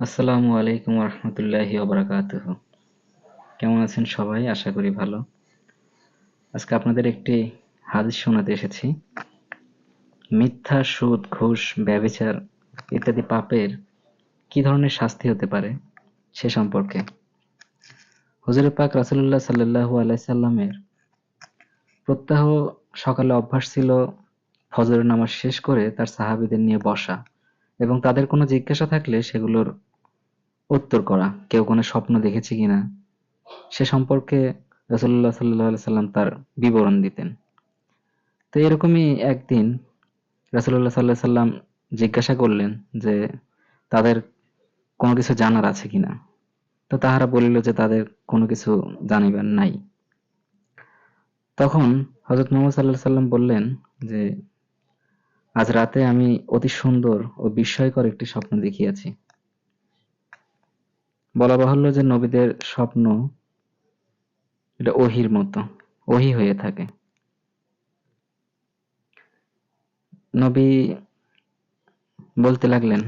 আসসালামু আলাইকুম রহমতুল্লাহি ওবরাকাতুহ। কেমন আছেন সবাই? আশা করি ভালো। আজকে আপনাদের একটি হাদিস শোনাতে এসেছি। মিথ্যা সুদ, ঘুষ ব্যভিচার ইত্যাদি পাপের কি ধরনের শাস্তি হতে পারে সে সম্পর্কে। হুজুর পাক রাসুল্লাহ সাল্লাহু আলাইসাল্লামের প্রত্যাহ সকালে অভ্যাস ছিল ফজরের নামাজ শেষ করে তার সাহাবিদের নিয়ে বসা এবং তাদের কোনো জিজ্ঞাসা থাকলে সেগুলোর উত্তর করা। কেউ কোনো স্বপ্ন দেখেছে কিনা? সে সম্পর্কে রসুল্লাহ সাল্লাহ সাল্লাম তার বিবরণ দিতেন। তো এরকমই একদিন রসুল্লাহ সাল্লাহ সাল্লাম জিজ্ঞাসা করলেন যে, তাদের কোনো কিছু জানার আছে কিনা? তো তাহারা বলিল যে, তাদের কোনো কিছু জানিবার নাই। তখন হজরত মোহাম্মদ সাল্লাহ সাল্লাম বললেন যে, আজ রাতে আমি অতি সুন্দর ও বিস্ময়কর একটি স্বপ্ন দেখিয়াছি। বলা বাহুল্য যে নবীদের স্বপ্ন এটা ওহির মতো, ওহি হয়ে থাকে। নবী বলতে লাগলেন,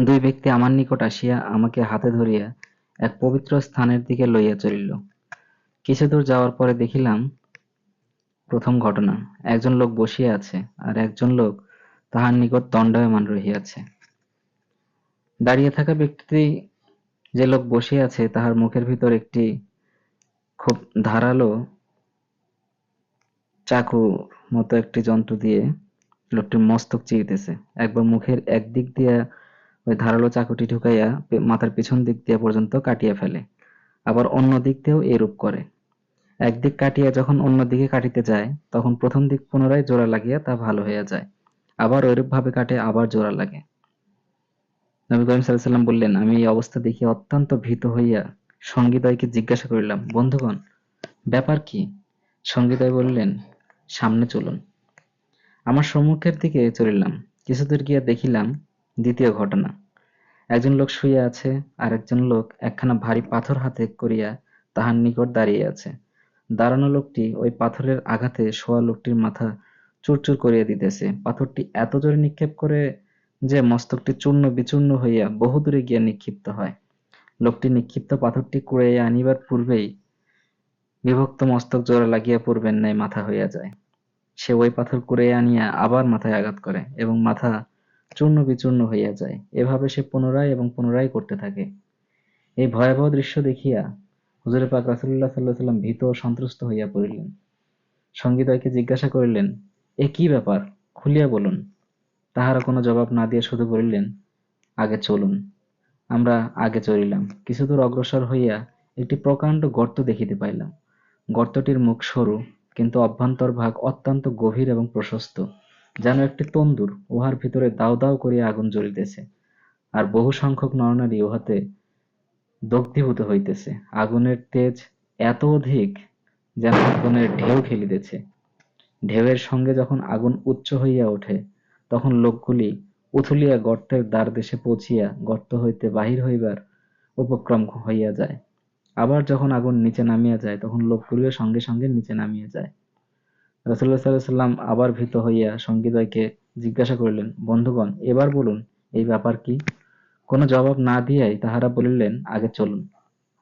দুই ব্যক্তি আমার নিকট আসিয়া আমাকে হাতে ধরিয়া এক পবিত্র স্থানের দিকে লইয়া চলিল। কিছু দূর যাওয়ার পরে দেখিলাম, প্রথম ঘটনা, একজন লোক বসিয়া আছে আর একজন লোক তাহার নিকট দণ্ডায়মান রহিয়াছে। দাঁড়িয়ে থাকা ব্যক্তিটি যে লোক বসে আছে, তাহার মুখের ভিতর একটি খুব ধারালো চাকুর মতো একটি যন্ত্র দিয়ে লোকটি মস্তক চিরিতেছে। একবার মুখের একদিক দিয়া ওই ধারালো চাকুটি ঢুকাইয়া মাথার পিছন দিক দিয়া পর্যন্ত কাটিয়া ফেলে, আবার অন্য দিক দিয়েও এরূপ করে। একদিক কাটিয়া যখন অন্য দিকে কাটিতে যায়, তখন প্রথম দিক পুনরায় জোড়া লাগিয়া তা ভালো হইয়া যায়, আবার ওইরূপ ভাবে কাটে, আবার জোড়া লাগে। নবী করিম সাল্লাম বললেন, আমি এই অবস্থা দেখিয়া অত্যন্ত ভীত হইয়া সঙ্গীদয়কে জিজ্ঞাসা করিলাম, বন্ধুগণ, ব্যাপার কি? সঙ্গীদয় বললেন, সামনে চলুন। আমার সম্মুখের দিকে চলিলাম। কিছুদূর গিয়া দেখিলাম দ্বিতীয় ঘটনা। একজন লোক শুইয়া আছে আর একজন লোক একখানা ভারী পাথর হাতে করিয়া তাহার নিকট দাঁড়িয়ে আছে। দাঁড়ানো লোকটি ওই পাথরের আঘাতে শোয়া লোকটির মাথা চুরচুর করিয়া দিতেছে। পাথরটি এত জোরে নিক্ষেপ করে যে মস্তকটি চূর্ণ বিচূর্ণ হইয়া বহুদূরে গিয়া নিক্ষিপ্ত হয়। লোকটি নিক্ষিপ্ত পাথরটি কুড়াইয়া আনিবার পূর্বেই বিভক্ত মস্তক জোড়া লাগিয়া পূর্বের ন্যায় মাথা হইয়া যায়। সে ওই পাথর কুড়াইয়া আনিয়া আবার মাথায় আঘাত করে এবং মাথা চূর্ণ বিচূর্ণ হইয়া যায়। এভাবে সে পুনরায় এবং পুনরায় করতে থাকে। এই ভয়াবহ দৃশ্য দেখিয়া হুজুরে পাক রাসুল্লাহ সাল্লাহ সাল্লাম ভীত ও সন্ত্রস্ত হইয়া পড়িলেন। সঙ্গীদয়কে জিজ্ঞাসা করিলেন, এ কি ব্যাপার? খুলিয়া বলুন। তাহারা কোনো জবাব না দিয়া শুধু বলিলেন, আগে চলুন, আমরা আগে চলিলাম। কিছুদূর অগ্রসর হইয়া একটি প্রকাণ্ড গর্ত দেখিতে পাইলাম। গর্তটির মুখ সরু, কিন্তু অভ্যন্তর ভাগ অত্যন্ত গভীর এবং প্রশস্ত, যেন একটি তন্দুর, উহার ভিতরে দাও দাও করিয়া আগুন জ্বলিতেছে, আর বহু সংখ্যক নরনারী উহাতে দগ্ধীভূত হইতেছে। আগুনের তেজ এত অধিক যেন আগুনের ঢেউ খেলিতেছে। ঢেউয়ের সঙ্গে যখন আগুন উচ্চ হইয়া ওঠে তখন লোকগুলি উথুলিয়া গর্তের দ্বার দেশে পৌঁছিয়া গর্ত হইতে বাহির হইবার উপক্রম হইয়া যায়। আবার যখন আগুন নিচে নামিয়া যায়, তখন লোকগুলিও সঙ্গে সঙ্গে নিচে নামিয়া যায়। রসুল্লাহ সাল্লাহ সাল্লাম আবার ভীত হইয়া সঙ্গীদয়কে জিজ্ঞাসা করিলেন, বন্ধুগণ, এবার বলুন, এই ব্যাপার কি? কোনো জবাব না দিয়াই তাহারা বলিলেন, আগে চলুন,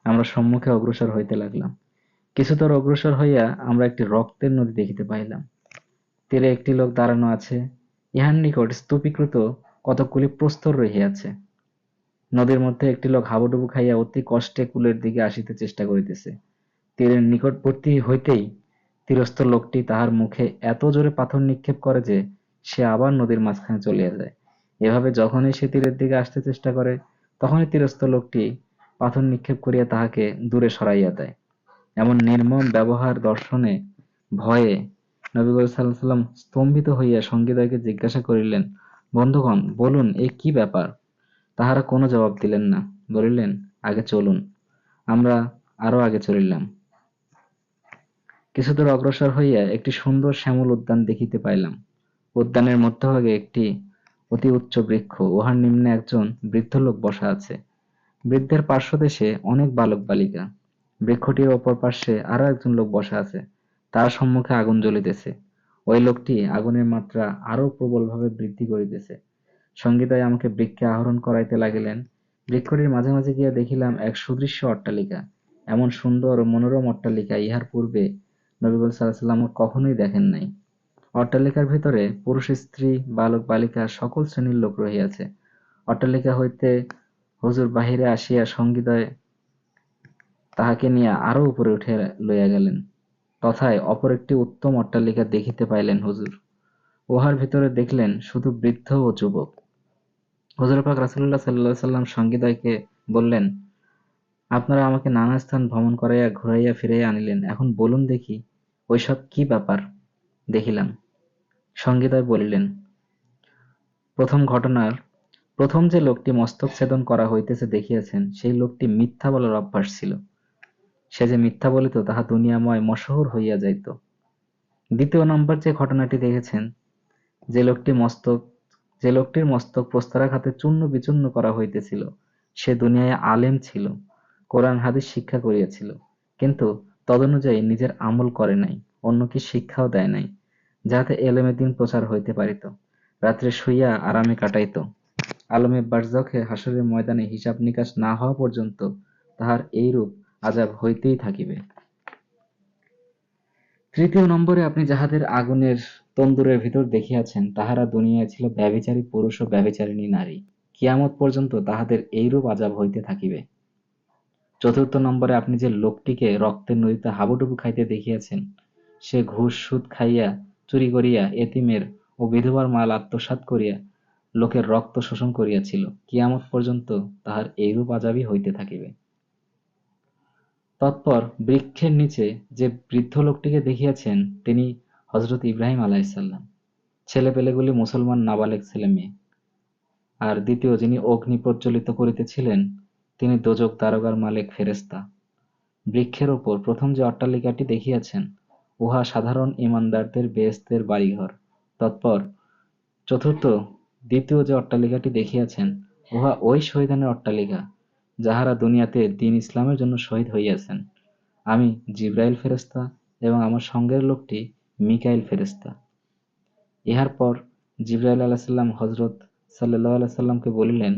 আমরা সম্মুখে অগ্রসর হইতে লাগলাম। কিছুদূর অগ্রসর হইয়া আমরা একটি রক্তের নদী দেখিতে পাইলাম। তীরে একটি লোক দাঁড়ানো আছে ইহার নিকট স্তূপীকৃত কতকগুলি প্রস্তর রহিয়াছে। নদীর মধ্যে একটি লোক হাবুডুবু খাইয়া অতি কষ্টে কুলের দিকে আসিতে চেষ্টা করিতেছে। তীরের নিকটবর্তী হইতেই তীরস্থ লোকটি তাহার মুখে এত জোরে পাথর নিক্ষেপ করে যে সে আবার নদীর মাঝখানে চলিয়া যায়। এভাবে যখনই সে তীরের দিকে আসতে চেষ্টা করে, তখনই তীরস্থ লোকটি পাথর নিক্ষেপ করিয়া তাহাকে দূরে সরাইয়া দেয়। এমন নির্মম ব্যবহার দর্শনে ভয়ে নবী সাল্লাম সাল্লাম স্তম্ভিত হইয়া সঙ্গীদয়কে জিজ্ঞাসা করিলেন, বন্ধুগণ, বলুন, এ কি ব্যাপার? তাহারা কোনো জবাব দিলেন না, বলিলেন, আগে চলুন, আমরা আরও আগে চলিলাম। কিছুদূর অগ্রসর হইয়া একটি সুন্দর শ্যামল উদ্যান দেখিতে পাইলাম। উদ্যানের মধ্যভাগে একটি অতি উচ্চ বৃক্ষ, উহার নিম্নে একজন বৃদ্ধ লোক বসা আছে। বৃদ্ধের পার্শ্বদেশে অনেক বালক বালিকা। বৃক্ষটির অপর পার্শ্বে আরও একজন লোক বসা আছে। তার সম্মুখে আগুন জ্বলিতেছে। ওই লোকটি আগুনের মাত্রা আরও প্রবলভাবে বৃদ্ধি করিতেছে। সঙ্গীতায় আমাকে বৃক্ষে আহরণ করাইতে লাগিলেন। বৃক্ষটির মাঝে মাঝে গিয়া দেখিলাম এক সুদৃশ্য অট্টালিকা। এমন সুন্দর ও মনোরম অট্টালিকা ইহার পূর্বে নবী সাল্লাম কখনোই দেখেন নাই। অট্টালিকার ভিতরে পুরুষ, স্ত্রী, বালক, বালিকা সকল শ্রেণির লোক রহিয়াছে। অট্টালিকা হইতে হুজুর বাহিরে আসিয়া সঙ্গীদয় তাহাকে নিয়ে আরও উপরে উঠিয়া লইয়া গেলেন। তথায় অপর একটি উত্তম অট্টালিকা দেখিতে পাইলেন হুজুর। উহার ভিতরে দেখলেন শুধু বৃদ্ধ ও যুবক। হুজুর পাক রাসুল্লাহ সাল্লাহ সাল্লাম সঙ্গীদয়কে বললেন, আপনারা আমাকে নানা স্থান ভ্রমণ করাইয়া, ঘুরাইয়া, ফিরাইয়া আনিলেন। এখন বলুন দেখি ওইসব কি ব্যাপার? দেখিলাম। সঙ্গীদয় বলিলেন, প্রথম ঘটনার, প্রথম যে লোকটি মস্তক ছেদন করা হইতেছে দেখিয়াছেন, সেই লোকটি মিথ্যা বলার অভ্যাস ছিল। সে যে মিথ্যা বলিত, তাহা দুনিয়াময় মশহুর হইয়া যাইত। দ্বিতীয় নম্বর যে ঘটনাটি দেখেছেন, যে লোকটি মস্তক, যে লোকটির মস্তক প্রস্তরাঘাতে চূর্ণ বিচূর্ণ করা হইতেছিল, সে দুনিয়ায় আলেম ছিল, কোরআন, হাদিস শিক্ষা করিয়াছিল, কিন্তু তদনুযায়ী নিজের আমল করে নাই অন্যকে শিক্ষাও দেয় নাই, যাহাতে এলেমে দিন প্রচার হইতে পারিত। রাত্রে শুইয়া আরামে কাটাইত। আলমে বার্জখে হাসরের ময়দানে হিসাব নিকাশ না হওয়া পর্যন্ত তাহার এইরূপ আজাব হইতেই থাকিবে। তৃতীয় নম্বরে আপনি যাহাদের আগুনের তন্দুরের ভিতর দেখিয়াছেন, তাহারা দুনিয়ায় ছিল ব্যভিচারী, পুরুষ ও ব্যভিচারিণী নারী। কিয়ামত পর্যন্ত তাহাদের এইরূপ আজাব হইতে থাকিবে। চতুর্থ নম্বরে আপনি যে লোকটিকে রক্তের নদীতে হাবুডুবু খাইতে দেখিয়াছেন, সে ঘুষ, সুদ খাইয়া, চুরি করিয়া, এতিমের ও বিধবার মাল আত্মসাৎ করিয়া লোকের রক্ত শোষণ করিয়াছিল। কিয়ামত পর্যন্ত তাহার এইরূপ আজাবই হইতে থাকিবে। তৎপর বৃক্ষের নিচে যে বৃদ্ধ লোকটিকে দেখিয়াছেন, তিনি হজরত ইব্রাহিম আলাইসাল্লাম ছেলেপেলেগুলি মুসলমান নাবালেক ছেলে মেয়ে। আর দ্বিতীয়, যিনি অগ্নি প্রজ্বলিত করিতেছিলেন, তিনি দোজক তারকার মালিক ফেরেস্তা বৃক্ষের ওপর প্রথম যে অট্টালিকাটি দেখিয়াছেন, উহা সাধারণ ইমানদারদের বেহেস্তের বাড়িঘর। তৎপর চতুর্থ, দ্বিতীয় যে অট্টালিকাটি দেখিয়াছেন, উহা ওই শহীদানের অট্টালিকা। যাহারা দুনিয়াতে দিন ইসলামের জন্য শহীদ হইয়াছেন। আমি জিব্রাইল ফেরেস্তা এবং আমার সঙ্গের লোকটি মিকাইল ফেরেস্তা ইহার পর জিব্রাইল আলাহ সাল্লাম হজরত সাল্লাহ আল্লাহ সাল্লামকে বলিলেন,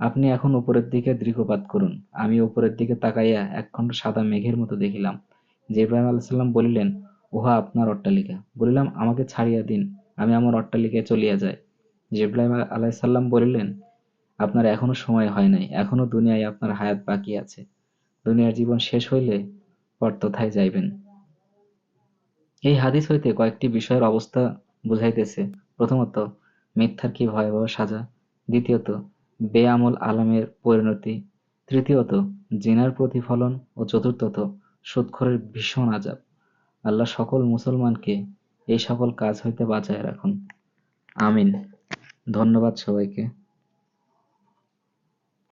আপনি এখন উপরের দিকে দৃঢ়পাত করুন। আমি উপরের দিকে তাকাইয়া একখণ্ড সাদা মেঘের মতো দেখিলাম। জিব্রাহিম আলাহ সাল্লাম বলিলেন, উহা আপনার অট্টালিকা। বলিলাম, আমাকে ছাড়িয়া দিন। আমি আমার অট্টালিকায় চলিয়া যাই। জিব্রাহিম আলাইসাল্লাম বলিলেন আপনার এখনও সময় হয় নাই। এখনও দুনিয়ায় আপনার হায়াত বাকি আছে। দুনিয়ার জীবন শেষ হইলে পর তথায় যাইবেন। এই হাদিস হইতে কয়েকটি বিষয়ের অবস্থা বুঝাইতেছে। প্রথমত, মিথ্যার কি ভয়াবহ সাজা? দ্বিতীয়ত বেআমল আলমের পরিণতি। তৃতীয়ত, জিনার প্রতিফলন। ও চতুর্থত, সুৎখরের ভীষণ আজাব আল্লাহ সকল মুসলমানকে এই সকল কাজ হইতে বাঁচায় রাখুন। আমিন। ধন্যবাদ সবাইকে।